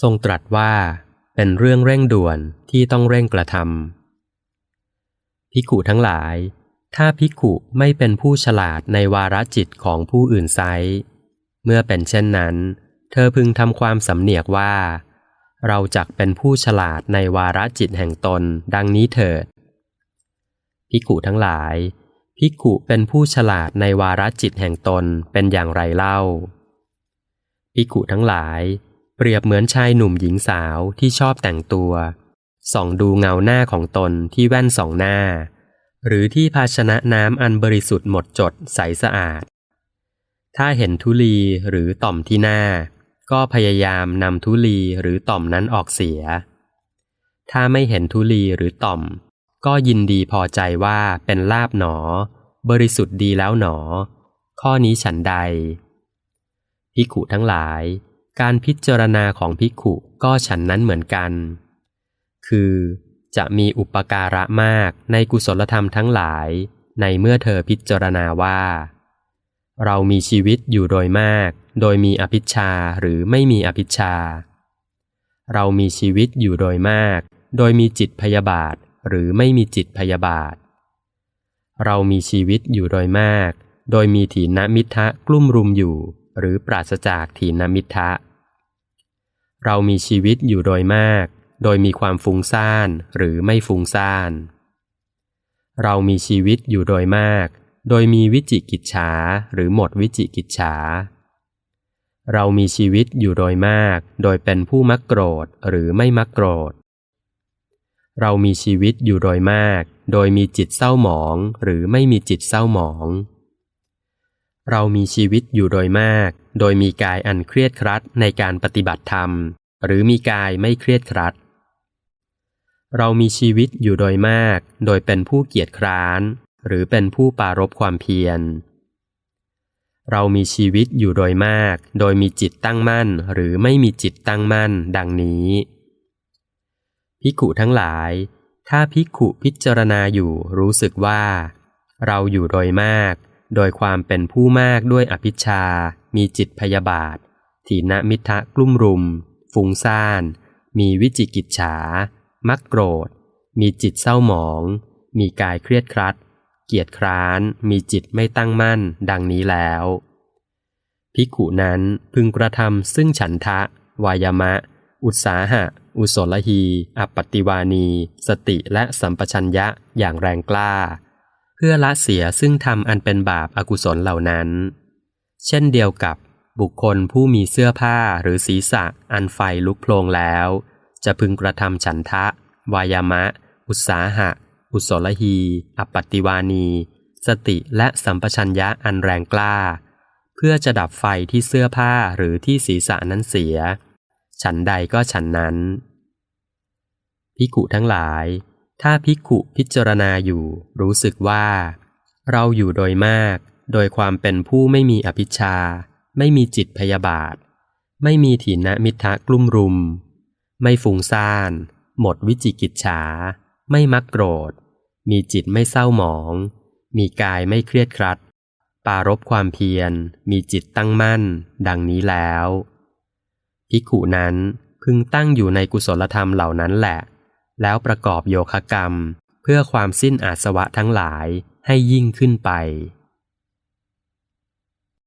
ทรงตรัสว่าเป็นเรื่องเร่งด่วนที่ต้องเร่งกระทำภิกขุทั้งหลาย ถ้าภิกขุไม่เป็นผู้ฉลาดในวาระจิตของผู้อื่นไซเมื่อเป็นเช่นนั้น เธอพึงทำความสำเนียกว่า เราจักเป็นผู้ฉลาดในวาระจิตแห่งตนดังนี้เถิดภิกขุทั้งหลายภิกขุเป็นผู้ฉลาดในวาระจิตแห่งตนเป็นอย่างไรเล่าภิกขุทั้งหลาย เปรียบเหมือนชายหนุ่มหญิงสาวที่ชอบแต่งตัว ส่องดูเงาหน้าของตนที่แว่นสองหน้า หรือที่ภาชนะน้ำอันบริสุทธิ์หมดจดใสสะอาด ถ้าเห็นทุลีหรือต่อมที่หน้า ก็พยายามนำทุลีหรือต่อมนั้นออกเสีย ถ้าไม่เห็นทุลีหรือต่อม ก็ยินดีพอใจว่าเป็นลาบหนอ บริสุทธิ์ดีแล้วหนอ ข้อนี้ฉันใดภิกขุทั้งหลาย การพิจารณาของภิกขุก็ฉันนั้นเหมือนกัน คือจะมีอุปการะมากในกุศลธรรมทั้งหลาย ในเมื่อเธอพิจารณาว่า เรามีชีวิตอยู่โดยมาก โดยมีอภิชาหรือไม่มีอภิชา เรามีชีวิตอยู่โดยมาก โดยมีจิตพยาบาทหรือไม่มีจิตพยาบาท เรามีชีวิตอยู่โดยมาก โดยมีถีนมิทะกลุ่มรุมอยู่ หรือปราศจากถีนมิทะ เรามีชีวิตอยู่โดยมาก โดยมีความฟุ้งซ่านหรือไม่ฟุ้งซ่าน เรามีชีวิตอยู่โดยมาก โดยมีวิจิกิจฉาหรือหมดวิจิกิจฉา เรามีชีวิตอยู่โดยมาก โดยเป็นผู้มักโกรธหรือไม่มักโกรธ เรามีชีวิตอยู่โดยมาก โดยมีจิตเศร้าหมองหรือไม่มีจิตเศร้าหมอง เรามีชีวิตอยู่โดยมาก โดยมีกายอันเครียดครัดในการปฏิบัติธรรม หรือมีกายไม่เครียดครัด เรามีชีวิตอยู่โดยมาก โดยเป็นผู้เกียจคร้าน หรือเป็นผู้ปารบความเพียร เรามีชีวิตอยู่โดยมาก โดยมีจิตตั้งมั่น หรือไม่มีจิตตั้งมั่น ดังนี้ภิกุทั้งหลาย ถ้าภิกุพิจารณาอยู่รู้สึกว่า เราอยู่โดยมาก โดยความเป็นผู้มากด้วยอภิชา มีจิตพยาบาท ถีนมิทะกลุ่มรุม ฟุ้งซ่าน มีวิจิกิจฉา มักโกรธ มีจิตเศร้าหมอง มีกายเครียดครัด เกียจคร้าน มีจิตไม่ตั้งมั่น ดังนี้แล้วภิกุนั้นพึงกระทำซึ่งฉันทะ วายมะ อุตสาหะ อุโสลหี อปปติวานี สติและสัมปชัญญะอย่างแรงกล้า พื่อละเสียซึ่งทำอันเป็นบาปอากุศลเหล่านั้น เช่นเดียวกับบุคคลผู้มีเสื้อผ้าหรือศีรษะอันไฟลุกโพลงแล้ว จะพึงกระทำฉันทะ วายามะ อุตสาหะ อุโสลหีอปปติวานี สติและสัมปชัญญะอันแรงกล้า เพื่อจะดับไฟที่เสื้อผ้าหรือที่ศีรษะนั้นเสีย ฉันใดก็ฉันนั้นภิกุทั้งหลาย ถ้าภิกขุพิจารณาอยู่ รู้สึกว่า เราอยู่โดยมาก โดยความเป็นผู้ไม่มีอภิชา ไม่มีจิตพยาบาท ไม่มีถีนมิทะกลุ่มรุม ไม่ฟุ้งซ่าน หมดวิจิกิจฉา ไม่มักโกรธ มีจิตไม่เศร้าหมอง มีกายไม่เครียดครัด ปารบความเพียร มีจิตตั้งมั่น ดังนี้แล้วภิกขุนั้นพึงตั้งอยู่ในกุศลธรรมเหล่านั้นแหละ แล้วประกอบโยคะกรรม เพื่อความสิ้นอาสวะทั้งหลายให้ยิ่งขึ้นไป